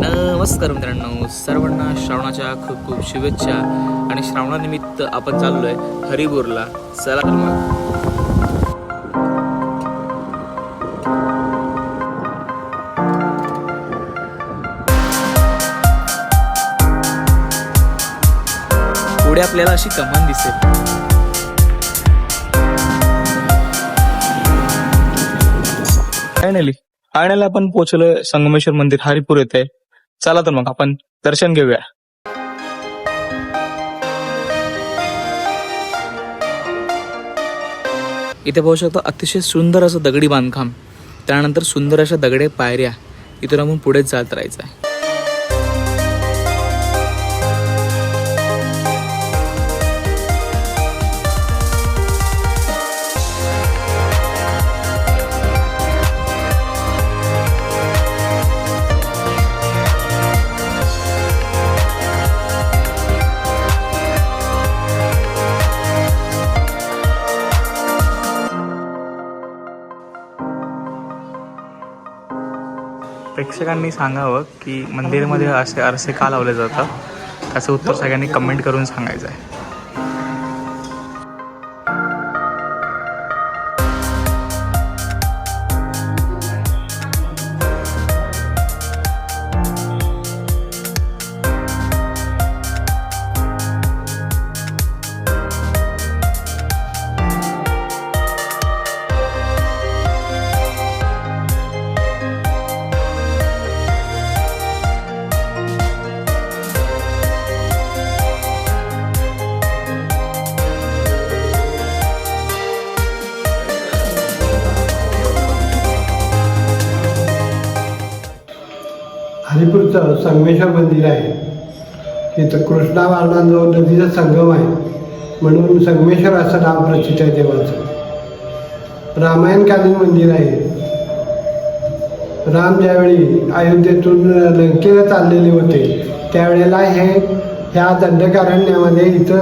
नमस्कार मित्रांनो सर्वांना श्रावणाच्या खूप खूप शुभेच्छा. आणि श्रावणानिमित्त आपण चाललोय हरिपूरला चला तर मग. पुढे आपल्याला अशी कमान दिसेल. फायनली फायनली आपण पोहोचलोय संगमेश्वर मंदिर हरिपूर येथे. चला तर मग आपण दर्शन घेऊया. इथे पाहू शकतो अतिशय सुंदर असं दगडी बांधकाम. त्यानंतर सुंदर अशा दगडे पायऱ्या. इथून आपण पुढेच जात राहायचं आहे. प्रेक्षकांनी सांगावं की मंदिरमध्ये असे आरसे का लावले जातात? त्याचं उत्तर सगळ्यांनी कमेंट करून सांगायचं आहे. हरिपूरचं संगमेश्वर मंदिर आहे. तिथं कृष्णा वारणा जो नदीचा संगम आहे. म्हणून संगमेश्वर असं नाव प्रसिद्ध आहे देवाचं. रामायणकालीन मंदिर आहे. राम ज्यावेळी अयोध्येतून लंकेला चाललेले होते त्यावेळेला हे ह्या दंडकारण्यामध्ये इथं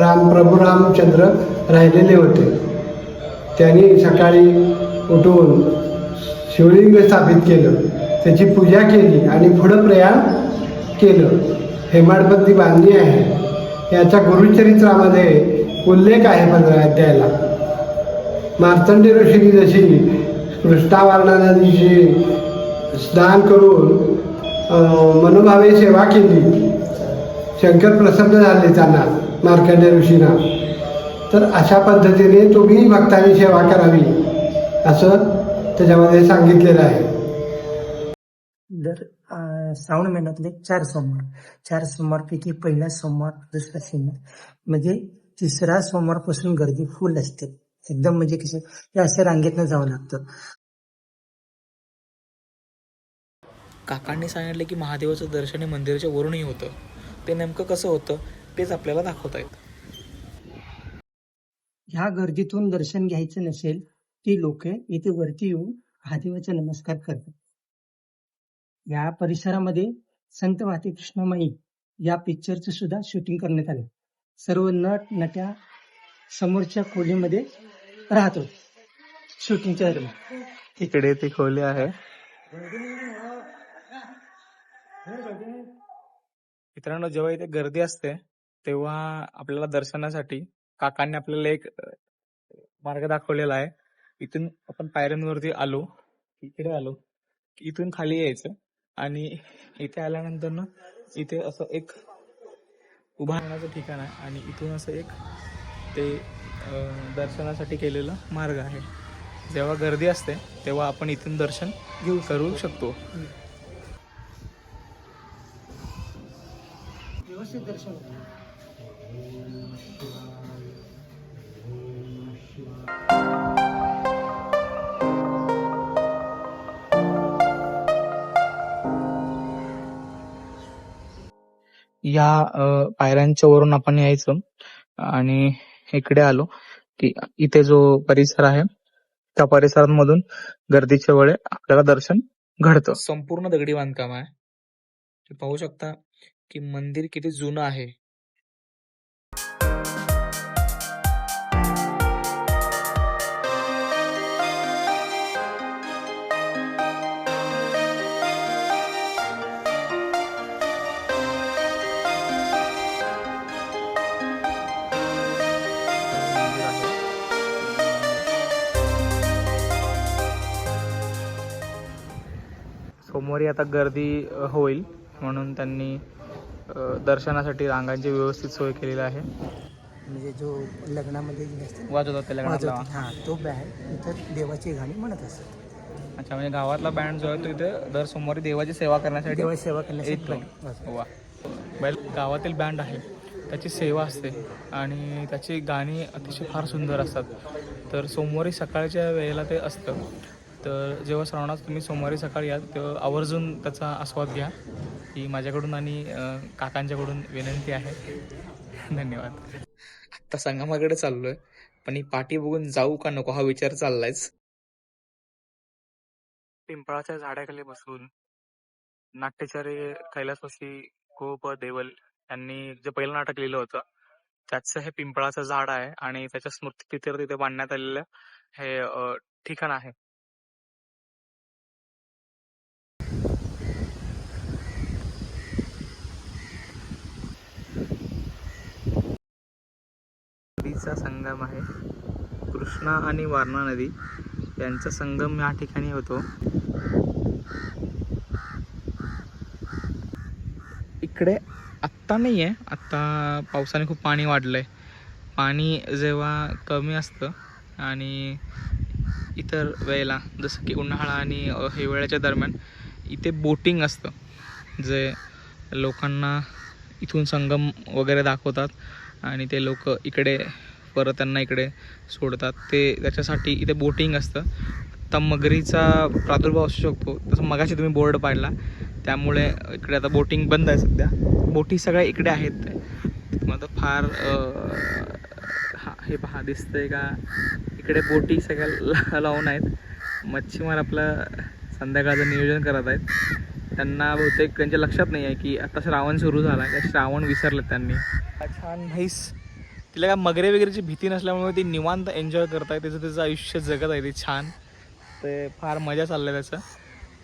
राम प्रभू रामचंद्र राहिलेले होते. त्यांनी सकाळी उठून शिवलिंग स्थापित केलं. त्याची पूजा केली आणि पुढं प्रयाण केलं. हेमाडपंथी बांधणी आहे. याच्या गुरुचरित्रामध्ये उल्लेख आहे पंधरा अध्यायाला. मार्तंडी ऋषींनी जशी कृष्णावारणा स्नान करून मनोभावे सेवा केली शंकर प्रसन्न झाले त्यांना मार्कंडे ऋषींना तर अशा पद्धतीने तुम्ही भक्तांनी सेवा करावी असं त्याच्यामध्ये सांगितलेलं आहे. दर अं, श्रावण महिन्यातले चार सोमवार. चार सोमवारपैकी पहिला सोमवार दुसरा सोमवार म्हणजे तिसरा सोमवारपासून गर्दी फुल असते. एकदम म्हणजे कसं हे असं रांगेतनं जावं लागतं. काकांनी सांगितलं की महादेवाचं दर्शन हे मंदिराच्या वरूनही होतं. ते नेमकं कसं होतं तेच आपल्याला दाखवता येतं ह्या गर्दीतून दर्शन घ्यायचं नसेल ती लोक इथे वरती येऊन महादेवाचा नमस्कार करतात. या परिसरामध्ये संत माती कृष्णमाई या पिक्चरचं सुद्धा शूटिंग करण्यात आलं. सर्व नट नट्या समोरच्या खोलीमध्ये राहतो. शूटिंगच्या दरम्यान. इकडे ते खोली आहे. मित्रांनो जेव्हा इथे गर्दी असते तेव्हा आपल्याला दर्शनासाठी काकांनी आपल्याला एक मार्ग दाखवलेला आहे. इथून आपण पायऱ्यांवरती आलो. इकडे आलो. इथून खाली यायचं. आणि इथे आल्यानंतर ना इथे असं एक उभा राहण्याचं ठिकाण आहे आणि इथून असं एक ते दर्शनासाठी केलेला मार्ग आहे. जेव्हा गर्दी असते तेव्हा आपण इथून दर्शन घेऊ करू शकतो. व्यवस्थित दर्शन या पायऱ्यांच्या वरून आपण यायचं. आणि इकडे आलो की इथे जो परिसर आहे त्या परिसरांमधून गर्दीच्या वेळे आपल्याला दर्शन घडतं. संपूर्ण दगडी बांधकाम आहे. पाहू शकता की मंदिर किती जुनं आहे. सोमवारी आता गर्दी होईल म्हणून त्यांनी दर्शनासाठी रांगांची व्यवस्थित सोय केलेली आहे. म्हणजे जो लग्नामध्ये जे असते ना, वाजवतात ते लग्नातला वाजवते हा तो बँड इथं देवाची गाणी म्हणत असतात. अच्छा म्हणजे गावातला बँड जो आहे तो इथे दर सोमवारी देवाची सेवा करण्यासाठी देवाची सेवा करण्यासाठी. वा. बैल गावातील बँड आहे. त्याची सेवा असते आणि त्याची गाणी अतिशय फार सुंदर असतात. तर सोमवारी सकाळच्या वेळेला ते असतं. तर जेव्हा श्रावणात तुम्ही सोमवारी सकाळी याल तेव्हा आवर्जून त्याचा आस्वाद घ्या. ही माझ्याकडून आणि काकांच्याकडून विनंती आहे. धन्यवाद. आत्ता संगमाकडे चाललोय पण ही पाठी बघून जाऊ का नको हा विचार चाललायच. पिंपळाच्या झाडाखाली बसून नाट्यचार्य कैलासवासी गोप देवल यांनी जे पहिलं नाटक लिहिलं होतं त्याचं हे पिंपळाचं झाड आहे आणि त्याच्या स्मृतीप्रित्यर्थ तिथे बांधण्यात आलेलं हे ठिकाण आहे. नदीचा संगम आहे. कृष्णा आणि वारणा नदी यांचा संगम या ठिकाणी होतो. इकडे आत्ता नाही आहे आत्ता पावसाने खूप पाणी वाढलंय. पाणी जेव्हा कमी असतं आणि इतर वेळेला जसं की उन्हाळा आणि हिवाळ्याच्या दरम्यान इथे बोटिंग असतं जे लोकांना इथून संगम वगैरे दाखवतात आणि ते लोक इकडे परत त्यांना इकडे सोडतात. ते त्याच्यासाठी इथे बोटिंग असतं. आता मगरीचा प्रादुर्भाव असू शकतो. तसं मगाशी तुम्ही बोर्ड पाडला. त्यामुळे इकडे आता बोटिंग बंद आहे सध्या. बोटी सगळ्या इकडे आहेत. मग फार हा हे पहा दिसतंय का? इकडे बोटी सगळ्या ला- लावून आहेत. मच्छीमार आपलं संध्याकाळचं नियोजन करत आहेत. त्यांना बहुतेक त्यांच्या लक्षात नाही आहे की आता श्रावण सुरू झाला. आहे श्रावण विसरलं त्यांनी. छान म्हैस तिला काय मगरे वगैरेची भीती नसल्यामुळे ती निवांत एन्जॉय करताय. त्याचं त्याचं आयुष्य जगत आहे ते छान. ते फार मजा चाललं त्याचं.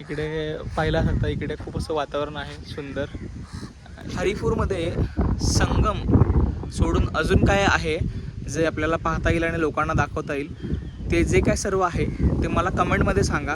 इकडे पाहिल्यासारखं इकडे खूप असं वातावरण आहे सुंदर. हरिपूरमध्ये संगम सोडून अजून काय आहे जे आपल्याला पाहता येईल आणि लोकांना दाखवता येईल ते जे काय सर्व आहे ते मला कमेंटमध्ये सांगा.